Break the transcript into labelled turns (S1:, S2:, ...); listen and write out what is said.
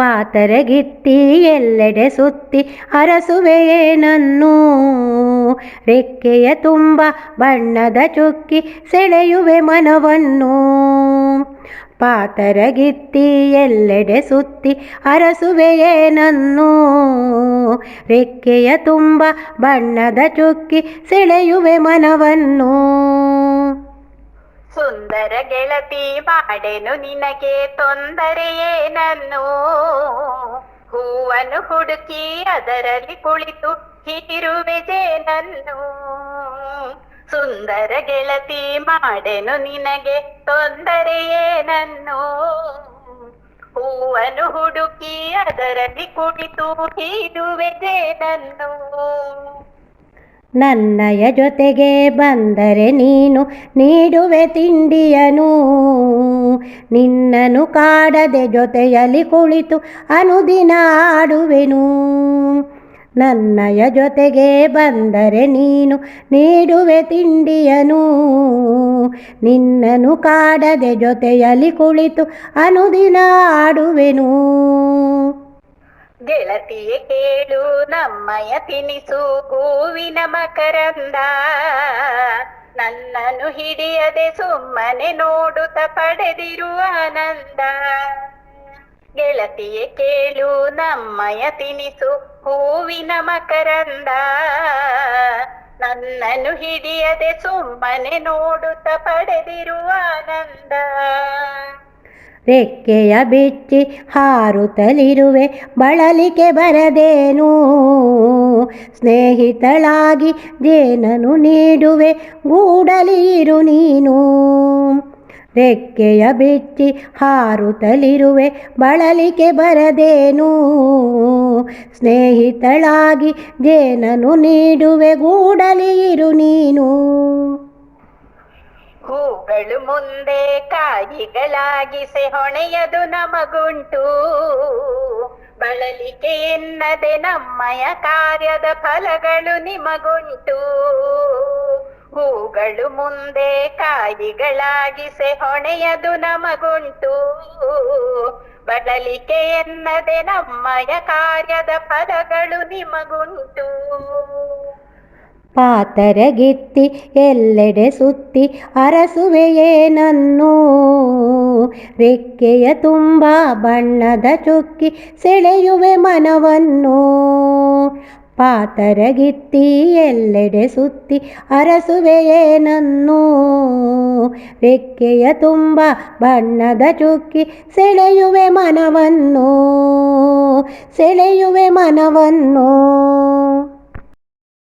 S1: ಪಾತರಗಿತ್ತಿ ಎಲ್ಲೆಡೆ ಸುತ್ತಿ ಅರಸುವೆಯೇನನ್ನು ರೆಕ್ಕೆಯ ತುಂಬ ಬಣ್ಣದ ಚುಕ್ಕಿ ಸೆಳೆಯುವೆ ಮನವನ್ನು. ಪಾತರಗಿತ್ತಿ ಎಲ್ಲೆಡೆ ಸುತ್ತಿ ಅರಸುವೆಯೇನನ್ನು ರೆಕ್ಕೆಯ ತುಂಬ ಬಣ್ಣದ ಚುಕ್ಕಿ ಸೆಳೆಯುವೆ ಮನವನ್ನು.
S2: ಸುಂದರ ಗೆಳತಿ ಮಾಡೆನು ನಿನಗೆ ತೊಂದರೆಯೇನನ್ನು ಹೂವನ್ನು ಹುಡುಕಿ ಅದರಲ್ಲಿ ಕುಳಿತು ಹೀರುವೆ ಜೇನನ್ನು. ಸುಂದರ ಗೆಳತಿ ಮಾಡೆನು ನಿನಗೆ ತೊಂದರೆಯೇನನ್ನು ಹೂವನ್ನು ಹುಡುಕಿ ಅದರಲ್ಲಿ ಕುಳಿತು ಹೀರುವೆ ಜೇನನ್ನು.
S1: ನನ್ನಯ ಜೊತೆಗೆ ಬಂದರೆ ನೀನು ನೀಡುವೆ ತಿಂಡಿಯನು. ನಿನ್ನನು ಕಾಡದೆ ಜೊತೆಯಲ್ಲಿ ಕುಳಿತು ಅನುದಿನ ಆಡುವೆನು. ನನ್ನಯ ಜೊತೆಗೆ ಬಂದರೆ ನೀನು ನೀಡುವೆ ತಿಂಡಿಯನು. ನಿನ್ನನು ಕಾಡದೆ ಜೊತೆಯಲ್ಲಿ ಕುಳಿತು ಅನುದಿನ ಆಡುವೆನು.
S2: ಗೆಳತಿಯ ಕೇಳು ನಮ್ಮಯ ತಿನಿಸು, ಹೂವಿನ ಮಕರಂದ. ನನ್ನನ್ನು ಹಿಡಿಯದೆ ಸುಮ್ಮನೆ ನೋಡುತ್ತ ಪಡೆದಿರುವ ಆನಂದ. ಗೆಳತಿಯ ಕೇಳು ನಮ್ಮಯ ತಿನಿಸು, ಹೂವಿನ ಮಕರಂದ. ನನ್ನನ್ನು ಹಿಡಿಯದೆ ಸುಮ್ಮನೆ ನೋಡುತ್ತ ಪಡೆದಿರುವ ಆನಂದ.
S1: ರೆಕ್ಕೆಯ ಬಿಚ್ಚಿ ಹಾರುತ್ತಲಿರುವೆ ಬಳಲಿಕೆ ಬರದೇನು? ಸ್ನೇಹಿತಳಾಗಿ ಜೇನನು ನೀಡುವೆ ಗೂಡಲಿರು ನೀನು. ರೆಕ್ಕೆಯ ಬಿಚ್ಚಿ ಹಾರುತ್ತಲಿರುವೆ ಬಳಲಿಕೆ ಬರದೇನು? ಸ್ನೇಹಿತಳಾಗಿ ಜೇನನು ನೀಡುವೆ ಗೂಡಲಿರು ನೀನು.
S2: ಹೂಗಳು ಮುಂದೆ ಕಾಯಿಗಳಾಗಿಸೆ ಹೊಣೆಯದು ನಮಗುಂಟು. ಬಳಲಿಕೆ ಎನ್ನದೆ ನಮ್ಮಯ ಕಾರ್ಯದ ಫಲಗಳು ನಿಮಗುಂಟು. ಹೂಗಳು ಮುಂದೆ ಕಾಯಿಗಳಾಗಿಸೆ ಹೊಣೆಯದು ನಮಗುಂಟು. ಬಳಲಿಕೆ ಎನ್ನದೆ ನಮ್ಮಯ ಕಾರ್ಯದ ಫಲಗಳು ನಿಮಗುಂಟು.
S1: ಪಾತರಗಿತ್ತಿ ಎಲ್ಲೆಡೆ ಸುತ್ತಿ ಅರಸುವೆಯೇ ನನ್ನೂ ರೆಕ್ಕೆಯ ತುಂಬ ಬಣ್ಣದ ಚುಕ್ಕಿ ಸೆಳೆಯುವೆ ಮನವನ್ನು. ಪಾತರಗಿತ್ತಿ ಎಲ್ಲೆಡೆ ಸುತ್ತಿ ಅರಸುವೆಯೇ ನನ್ನೂ ರೆಕ್ಕೆಯ ತುಂಬ ಬಣ್ಣದ ಚುಕ್ಕಿ ಸೆಳೆಯುವೆ ಮನವನ್ನು. ಸೆಳೆಯುವೆ ಮನವನ್ನು.